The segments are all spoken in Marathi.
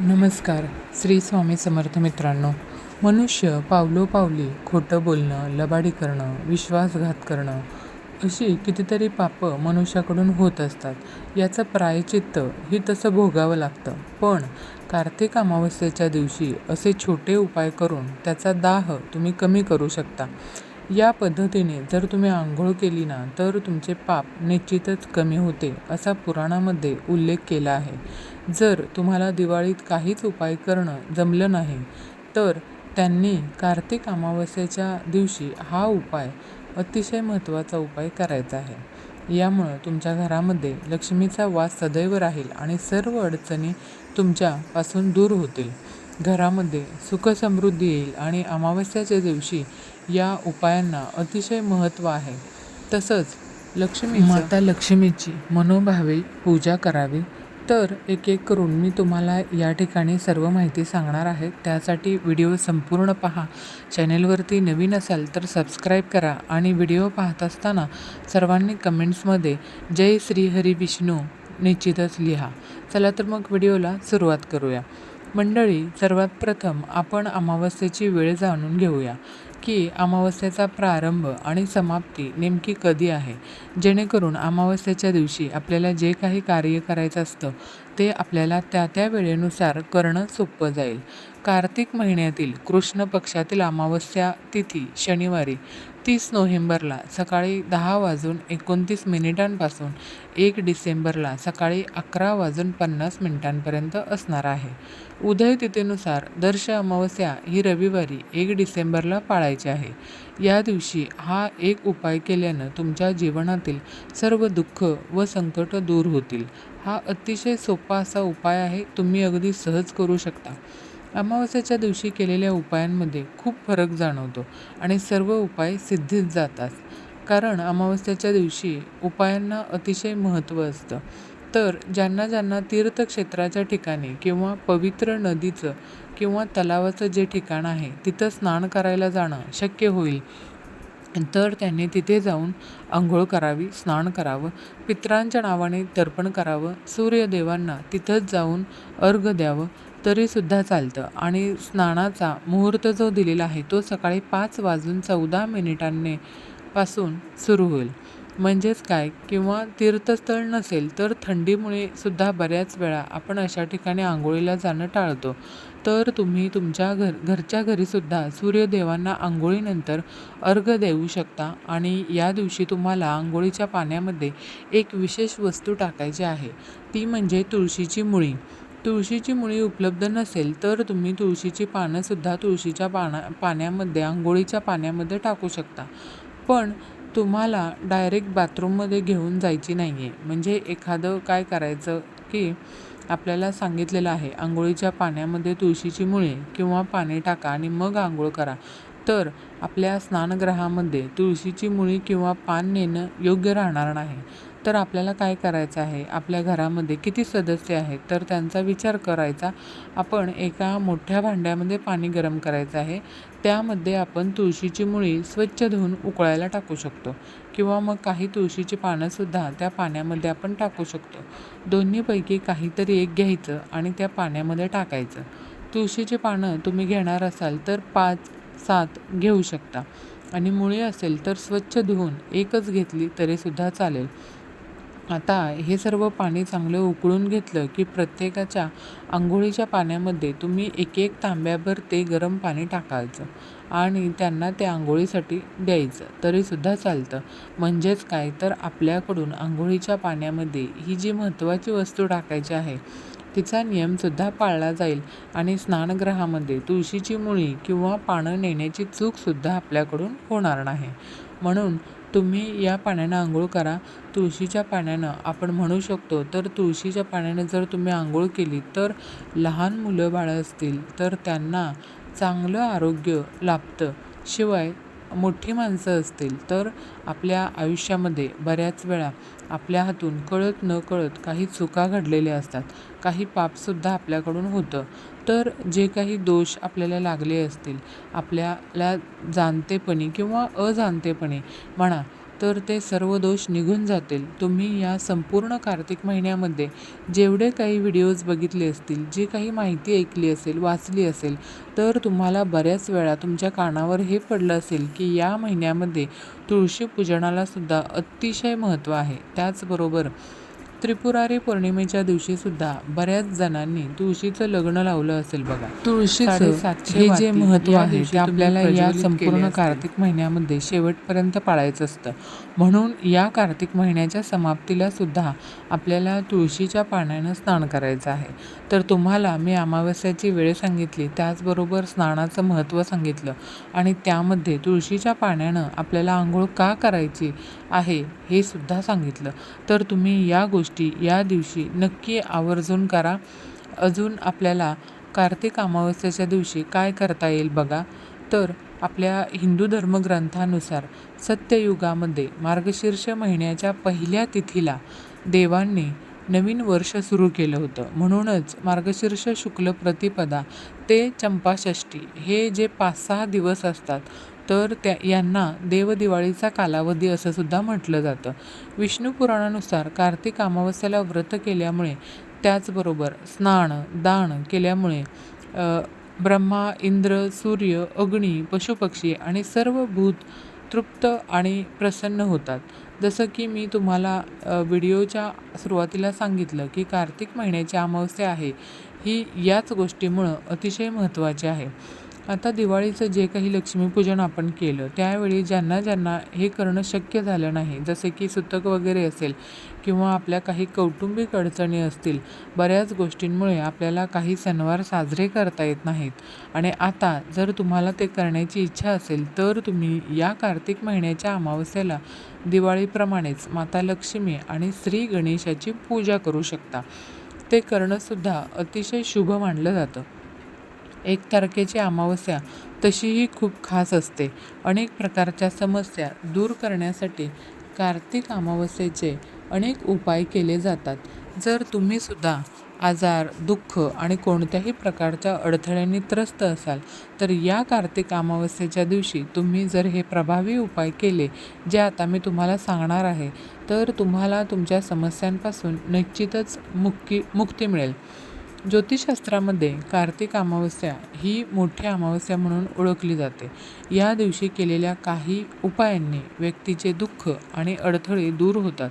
नमस्कार श्री स्वामी समर्थ मित्रांनो. मनुष्य पावलोपावली खोटं बोलणं लबाडी करणं विश्वासघात करणं अशी कितीतरी पापं मनुष्याकडून होत असतात. याचं प्रायचित्त ही तसं भोगावं लागतं. पण कार्तिक अमावस्येच्या दिवशी असे छोटे उपाय करून त्याचा दाह तुम्ही कमी करू शकता. या पद्धतीने जर तुम्ही आंघोळ केली ना तर तुमचे पाप निश्चितच कमी होते असा पुराणामध्ये उल्लेख केला आहे. जर तुम्हाला दिवाळीत काहीच उपाय करणं जमलं नाही तर त्यांनी कार्तिक अमावस्येच्या दिवशी हा उपाय अतिशय महत्त्वाचा उपाय करायचा आहे. यामुळं तुमच्या घरामध्ये लक्ष्मीचा वास सदैव राहील आणि सर्व अडचणी तुमच्यापासून दूर होतील. घरामध्ये सुखसमृद्धी येईल आणि अमावस्याच्या दिवशी या उपायांना अतिशय महत्त्व आहे. तसंच लक्ष्मी माता लक्ष्मीची मनोभावे पूजा करावी. तर एक एक करून मी तुम्हाला या ठिकाणी सर्व माहिती सांगणार आहे. त्यासाठी व्हिडिओ संपूर्ण पहा. चॅनेलवरती नवीन असाल तर सबस्क्राईब करा आणि व्हिडिओ पाहत असताना सर्वांनी कमेंट्समध्ये जय श्री हरी विष्णू निश्चितच लिहा. चला तर मग व्हिडिओला सुरुवात करूया. मंडळी सर्वात प्रथम आपण अमावस्येची वेळ जाणून घेऊया की अमावस्येचा प्रारंभ आणि समाप्ती नेमकी कधी आहे? जेणेकरून अमावस्येच्या दिवशी आपल्याला जे काही कार्य करायचं असतं ते आपल्याला त्या त्या वेळेनुसार करणं सोपं जाईल. कार्तिक महिन्यातील कृष्ण पक्षातील अमावस्या तिथी शनिवारी तीस नोव्हेंबरला सकाळी दहा वाजून एकोणतीस मिनिटांपासून एक डिसेंबरला सकाळी अकरा वाजून पन्नास मिनिटांपर्यंत असणार आहे. उदय तिथीनुसार दर्श अमावस्या ही रविवारी एक डिसेंबरला पाळायची आहे. या दिवशी हा एक उपाय केल्यानं तुमच्या जीवनातील सर्व दुःख व संकट दूर होतील. हा अतिशय सोपा असा उपाय आहे. तुम्ही अगदी सहज करू शकता. अमावस्येच्या दिवशी केलेल्या उपायांमध्ये खूप फरक जाणवतो आणि सर्व उपाय सिद्धीत जातात. कारण अमावस्येच्या दिवशी उपायांना अतिशय महत्त्व असतं. तर ज्यांना ज्यांना तीर्थक्षेत्राच्या ठिकाणी किंवा पवित्र नदीचं किंवा तलावाचं जे ठिकाण आहे तिथं स्नान करायला जाणं शक्य होईल. तर त्यांनी तिथे जाऊन आंघोळ करावी स्नान करावं पित्रांच्या नावाने तर्पण करावं सूर्यदेवांना तिथंच जाऊन अर्घ द्यावं तरीसुद्धा चालतं. आणि स्नानाचा मुहूर्त जो दिलेला आहे तो सकाळी पाच वाजून चौदा मिनिटांनी पासून सुरू होईल. म्हणजेच काय? किंवा तीर्थस्थळ नसेल तर थंडीमुळे सुद्धा बऱ्याच वेळा आपण अशा ठिकाणी आंघोळीला जाणं टाळतो. तर तुम्ही तुमच्या घर घरच्या घरीसुद्धा सूर्यदेवांना आंघोळीनंतर अर्घ देऊ शकता आणि या दिवशी तुम्हाला आंघोळीच्या पाण्यामध्ये एक विशेष वस्तू टाकायची आहे. ती म्हणजे तुळशीची मुळी. तुळशीची मुळी उपलब्ध नसेल तर तुम्ही तुळशीची पानंसुद्धा तुळशीच्या पाना पाण्यामध्ये आंघोळीच्या पाण्यामध्ये टाकू शकता. पण तुम्हाला डायरेक्ट बाथरूममध्ये घेऊन जायची नाही आहे म्हणजे एखादं काय करायचं की आपल्याला सांगितलेलं आहे आंघोळीच्या पाण्यामध्ये तुळशीची मुळे किंवा पाणी टाका आणि मग आंघोळ करा. तर आपल्या स्नानगृहामध्ये तुळशीची मुळी किंवा पान नेणं योग्य राहणार नाही. तर आपल्याला काय करायचं आहे? आपल्या घरामध्ये किती सदस्य आहेत? तर त्यांचा विचार करायचा. आपण एका मोठ्या भांड्यामध्ये पाणी गरम करायचं आहे. त्यामध्ये आपण तुळशीची मुळी स्वच्छ धुवून उकळायला टाकू शकतो. किंवा मग काही तुळशीची पानंसुद्धा त्या पाण्यामध्ये आपण टाकू शकतो. दोन्हीपैकी काहीतरी एक घ्यायचं आणि त्या पाण्यामध्ये टाकायचं. तुळशीची पानं तुम्ही घेणार असाल तर पाच सात घेऊ शकता. आणि मुळी असेल तर स्वच्छ धुवून एकच घेतली तरीसुद्धा चालेल. आता हे सर्व पाणी चांगलं उकळून घेतलं की प्रत्येकाच्या आंघोळीच्या पाण्यामध्ये तुम्ही एक एक तांब्याभर ते गरम पाणी टाकायचं आणि त्यांना ते आंघोळीसाठी द्यायचं तरीसुद्धा चालतं. म्हणजेच काय? तर आपल्याकडून आंघोळीच्या पाण्यामध्ये ही जी महत्त्वाची वस्तू टाकायची आहे तिचा नियमसुद्धा पाळला जाईल आणि स्नानगृहामध्ये तुळशीची मुळी किंवा पानं नेण्याची चूकसुद्धा आपल्याकडून होणार नाही. म्हणून तुम्ही या पाण्यानं आंघोळ करा. तुळशीच्या पाण्यानं आपण म्हणू शकतो तर तुळशीच्या पाण्यानं जर तुम्ही आंघोळ केली तर लहान मुलं बाळं असतील तर त्यांना चांगलं आरोग्य लाभतं. शिवाय मोठी माणसं असतील तर आपल्या आयुष्यामध्ये बऱ्याच वेळा आपल्या हातून कळत न कळत काही चुका घडलेल्या असतात. काही पापसुद्धा आपल्याकडून होतं. तर जे काही दोष आपल्याला लागले असतील आपल्याला जाणतेपणी किंवा अजाणतेपणी म्हणा तर ते सर्व दोष निघून जातील. तुम्ही या संपूर्ण कार्तिक महिन्यामध्ये जेवढे काही व्हिडिओज बघितले असतील जी काही माहिती ऐकली असेल वाचली असेल तर तुम्हाला बऱ्याच वेळा तुमच्या कानावर हे पडलं असेल की या महिन्यामध्ये तुळशी पूजनालासुद्धा अतिशय महत्त्व आहे. त्याचबरोबर त्रिपुरारी पौर्णिमेच्या दिवशी सुद्धा बऱ्याच जणांनी तुळशीचं लग्न लावलं असेल बघा. तुळशीचं हे जे या आहे ते आपल्याला या संपूर्ण. कार्तिक महिन्यामध्ये शेवटपर्यंत पाळायचं असतं. म्हणून या कार्तिक महिन्याच्या समाप्तीला सुद्धा आपल्याला तुळशीच्या पाण्यानं स्नान करायचं आहे. तर तुम्हाला मी अमावस्याची वेळ सांगितली त्याचबरोबर स्नानाचं महत्त्व सांगितलं आणि त्यामध्ये तुळशीच्या पाण्यानं आपल्याला आंघोळ का करायची आहे हे सुद्धा सांगितलं. तर तुम्ही या गोष्टी या दिवशी नक्की आवर्जून करा. अजून आपल्याला कार्तिक अमावस्येच्या दिवशी काय करता येईल बघा. तर आपल्या हिंदू धर्मग्रंथानुसार सत्ययुगामध्ये मार्गशीर्ष महिन्याच्या पहिल्या तिथीला देवांनी नवीन वर्ष सुरू केलं होतं. म्हणूनच मार्गशीर्ष शुक्ल प्रतिपदा ते चंपाषष्ठी हे जे पाच सहा दिवस असतात तर त्या यांना देवदिवाळीचा कालावधी असं सुद्धा म्हटलं जातं. विष्णू पुराणानुसार कार्तिक अमावस्याला व्रत केल्यामुळे त्याचबरोबर स्नान दान केल्यामुळे ब्रह्मा इंद्र सूर्य अग्नी पशुपक्षी आणि सर्व भूत तृप्त आणि प्रसन्न होतात. जसं की मी तुम्हाला व्हिडिओच्या सुरुवातीला सांगितलं की कार्तिक महिन्याची अमावस्या आहे. ही याच गोष्टीमुळं अतिशय महत्त्वाची आहे. आता दिवाळीचं जे काही लक्ष्मीपूजन आपण केलं त्यावेळी ज्यांना ज्यांना हे करणं शक्य झालं नाही जसे की सुतक वगैरे असेल किंवा आपल्या काही कौटुंबिक अडचणी असतील बऱ्याच गोष्टींमुळे आपल्याला काही सणवार साजरे करता येत नाहीत. आणि आता जर तुम्हाला ते करण्याची इच्छा असेल तर तुम्ही या कार्तिक महिन्याच्या अमावस्येला दिवाळीप्रमाणेच माता लक्ष्मी आणि श्री गणेशाची पूजा करू शकता. ते करणंसुद्धा अतिशय शुभ मानलं जातं. एक तारखेची अमावस्या तशीही खूप खास असते. अनेक प्रकारच्या समस्या दूर करण्यासाठी कार्तिक अमावस्येचे अनेक उपाय केले जातात. जर तुम्ही सुद्धा आजार दुःख आणि कोणत्याही प्रकारच्या अडथळ्यांनी त्रस्त असाल तर या कार्तिक अमावस्येच्या दिवशी तुम्ही जर हे प्रभावी उपाय केले जे आता मी तुम्हाला सांगणार आहे तर तुम्हाला तुमच्या समस्यांपासून निश्चितच मुक्की मुक्ती मिळेल. ज्योतिषशास्त्रामध्ये कार्तिक अमावस्या ही मोठी अमावस्या म्हणून ओळखली जाते. या दिवशी केलेल्या काही उपायांनी व्यक्तीचे दुःख आणि अडथळे दूर होतात.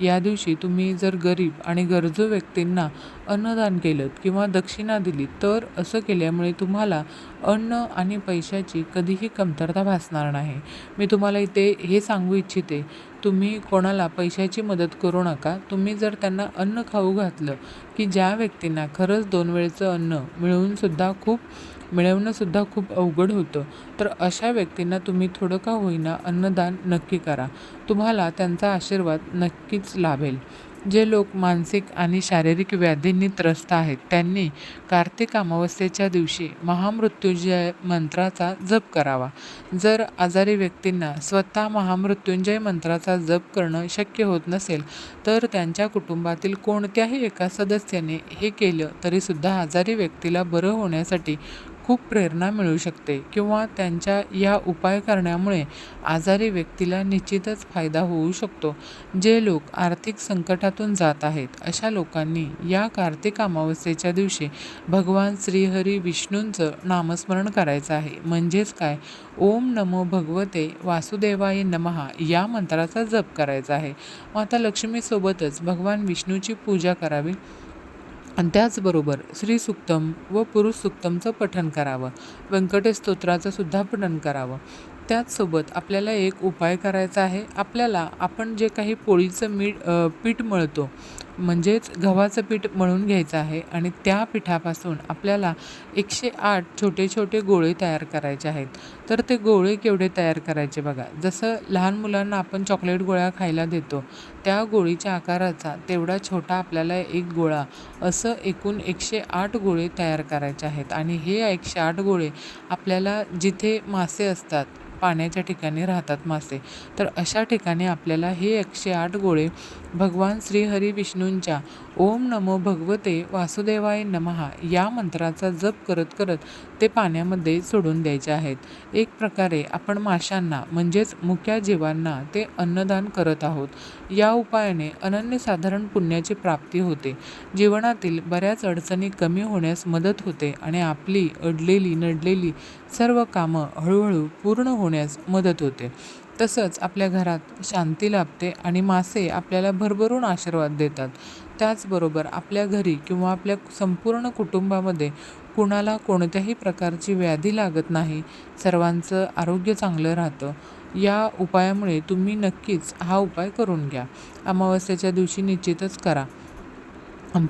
या दिवशी तुम्ही जर गरीब आणि गरजू व्यक्तींना अन्नदान केलं किंवा दक्षिणा दिली तर असं केल्यामुळे तुम्हाला अन्न आणि पैशाची कधीही कमतरता भासणार नाही. मी तुम्हाला इथे हे सांगू इच्छिते तुम्ही कोणाला पैशाची मदत करू नका. तुम्ही जर त्यांना अन्न खाऊ घातलं की ज्या व्यक्तींना खरंच दोन वेळचं अन्न मिळवूनसुद्धा खूप मिळवणंसुद्धा खूप अवघड होतं. तर अशा व्यक्तींना तुम्ही थोडं का होईना अन्नदान नक्की करा. तुम्हाला त्यांचा आशीर्वाद नक्कीच लाभेल. जे लोक मानसिक आणि शारीरिक व्याधींनी त्रस्त आहेत त्यांनी कार्तिक अमावस्येच्या दिवशी महामृत्युंजय मंत्राचा जप करावा. जर आजारी व्यक्तींना स्वतः महामृत्युंजय मंत्राचा जप करणं शक्य होत नसेल तर त्यांच्या कुटुंबातील कोणत्याही एका सदस्याने हे केलं तरीसुद्धा आजारी व्यक्तीला बरं होण्यासाठी खूप प्रेरणा मिळू शकते किंवा त्यांच्या या उपाय करण्यामुळे आजारी व्यक्तीला निश्चितच फायदा होऊ शकतो. जे लोक आर्थिक संकटातून जात आहेत अशा लोकांनी या कार्तिक अमावस्येच्या दिवशी भगवान श्रीहरी विष्णूंचं नामस्मरण करायचं आहे. म्हणजेच काय? ओम नमो भगवते वासुदेवाय नमहा या मंत्राचा जप करायचा आहे. माता लक्ष्मीसोबतच भगवान विष्णूची पूजा करावी. आणि त्याचबरोबर श्री सुक्तम व पुरुष सुक्तमचं पठण करावं. व्यंकटेश स्तोत्राचं सुद्धा पठण करावं. त्याचसोबत आपल्याला एक उपाय करायचा आहे. आपल्याला आपण जे काही पोळीचं मीठ पीठ मळतो म्हणजेच गव्हाचं पीठ मळून घ्यायचं आहे आणि त्या पिठापासून आपल्याला एकशे आठ छोटे छोटे गोळे तयार करायचे आहेत. तर ते गोळे केवढे तयार करायचे बघा. जसं लहान मुलांना आपण चॉकलेट गोळ्या खायला देतो त्या गोळीच्या आकाराचा तेवढा छोटा आपल्याला एक गोळा असं एकूण एकशे आठ गोळे तयार करायचे आहेत. आणि हे एकशे आठ गोळे आपल्याला जिथे मासे असतात पाण्याच्या ठिकाणी राहतात मासे. तर अशा ठिकाणी आपल्याला हे एकशे आठ गोळे भगवान श्रीहरी विष्णूंच्या ओम नमो भगवते वासुदेवाय नमहा या मंत्राचा जप करत करत ते पाण्यामध्ये सोडून द्यायचे आहेत. एक प्रकारे आपण माशांना म्हणजेच मुक्या जीवांना ते अन्नदान करत आहोत. या उपायाने अनन्यसाधारण पुण्याची प्राप्ती होते. जीवनातील बऱ्याच अडचणी कमी होण्यास मदत होते आणि आपली अडलेली नडलेली सर्व कामं हळूहळू पूर्ण होण्यास मदत होते. तसंच आपल्या घरात शांती लाभते आणि मासे आपल्याला भरभरून आशीर्वाद देतात. त्याचबरोबर आपल्या घरी किंवा आपल्या संपूर्ण कुटुंबामध्ये कुणाला कोणत्याही प्रकारची व्याधी लागत नाही सर्वांचं आरोग्य चांगलं राहतं. या उपायामुळे तुम्ही नक्कीच हा उपाय करून घ्या. अमावस्येच्या दिवशी निश्चितच करा.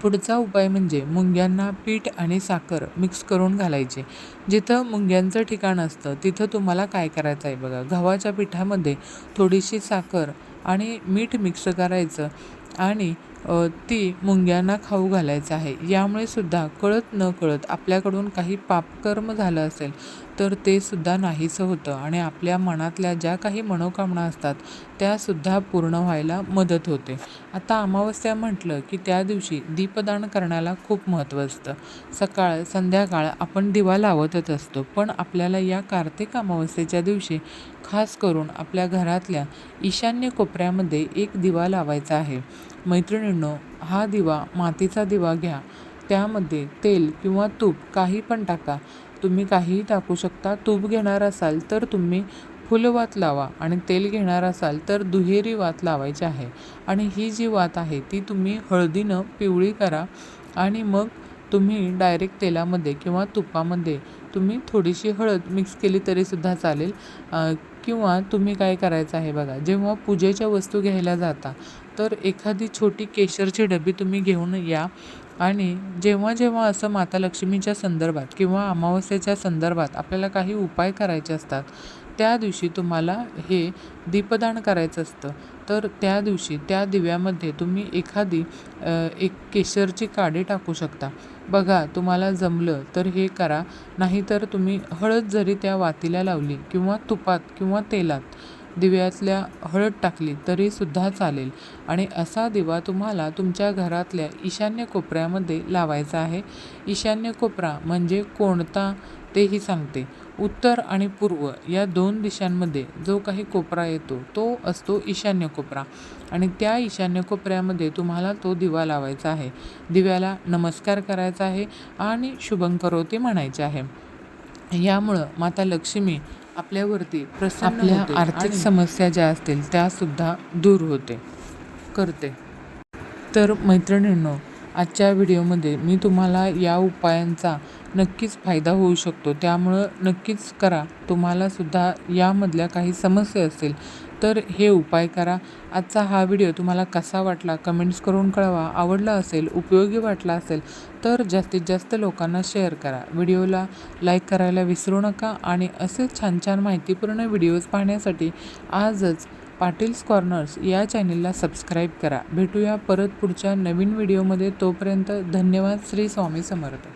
पुढचा उपाय म्हणजे मुंग्यांना पीठ आणि साखर मिक्स करून घालायचे. जिथं मुंग्यांचं ठिकाण असतं तिथं तुम्हाला काय करायचं आहे बघा. गव्हाच्या पिठामध्ये थोडीशी साखर आणि मीठ मिक्स करायचं आणि ती मुंग्यांना खाऊ घालायचं आहे. यामुळे सुद्धा कळत न कळत आपल्याकडून काही पापकर्म झालं असेल तर ते सुद्धा नाहीसं होतं आणि आपल्या मनातल्या ज्या काही मनोकामना असतात त्यासुद्धा पूर्ण व्हायला मदत होते. आता अमावस्या म्हटलं की त्या दिवशी दीपदान करण्याला खूप महत्त्व असतं. सकाळ संध्याकाळ आपण दिवा लावतच असतो पण आपल्याला या कार्तिक अमावस्येच्या दिवशी खास करून आपल्या घरातल्या ईशान्य कोपऱ्यामध्ये एक दिवा लावायचा आहे. मैत्रिणींनो हा दिवा मातीचा दिवा घ्या. त्यामध्ये तेल किंवा तूप काही पण टाका. तुम्ही काहीही टाकू शकता. तूप घेणार असाल तर तुम्ही फुलवात लावा आणि तेल घेणार असाल तर दुहेरी वात लावायची आहे. आणि ही जी वात आहे ती तुम्ही हळदीनं पिवळी करा आणि मग तुम्ही डायरेक्ट तेलामध्ये किंवा तुपामध्ये तुम्ही थोडीशी हळद मिक्स केली तरीसुद्धा चालेल. किंवा तुम्ही काय करायचं आहे बघा जेव्हा पूजेच्या वस्तू घ्यायला जाता तर एखादी छोटी केशरची डबी तुम्ही घेऊन या आणि जेव्हा जेव्हा असं माता लक्ष्मीच्या संदर्भात किंवा अमावस्येच्या संदर्भात आपल्याला काही उपाय करायचे असतात त्या दिवशी तुम्हाला हे दीपदान करायचं असतं. तर त्या दिवशी त्या दिव्यामध्ये तुम्ही एखादी एक केशरची काडी टाकू शकता. बघा तुम्हाला जमलं तर हे करा. नाहीतर तुम्ही हळद जरी त्या वातीला लावली किंवा तुपात किंवा तेलात दिव्यातल्या हळद टाकली तरीसुद्धा चालेल. आणि असा दिवा तुम्हाला तुमच्या घरातल्या ईशान्य कोपऱ्यामध्ये लावायचा आहे. ईशान्य कोपरा म्हणजे कोणता तेही सांगते. उत्तर आणि पूर्व या दोन दिशांमध्ये जो काही कोपरा येतो तो असतो ईशान्य कोपरा. आणि त्या ईशान्य कोपऱ्यामध्ये तुम्हाला तो दिवा लावायचा आहे. दिव्याला नमस्कार करायचा आहे आणि शुभंकरोती म्हणायचे आहे. यामुळं माता लक्ष्मी आपल्यावरती प्रसन्न आपल्या आर्थिक समस्या ज्या असतील त्यासुद्धा दूर होते. करते. तर मैत्रिणींनो आजच्या व्हिडिओमध्ये मी तुम्हाला या उपायांचा नक्कीच फायदा होऊ शकतो. त्यामुळं नक्कीच करा. तुम्हालासुद्धा यामधल्या काही समस्या असतील तर हे उपाय करा. आजचा हा व्हिडिओ तुम्हाला कसा वाटला कमेंट्स करून कळवा. आवडला असेल उपयोगी वाटला असेल तर जास्तीत जास्त लोकांना शेअर करा. व्हिडिओला लाईक करायला विसरू नका आणि असेच छान छान माहितीपूर्ण व्हिडिओज पाहण्यासाठी आजच पाटील्स कॉर्नर्स या चॅनेलला सबस्क्राईब करा. भेटूया परत पुढच्या नवीन व्हिडिओमध्ये. तोपर्यंत धन्यवाद. श्री स्वामी समर्थ.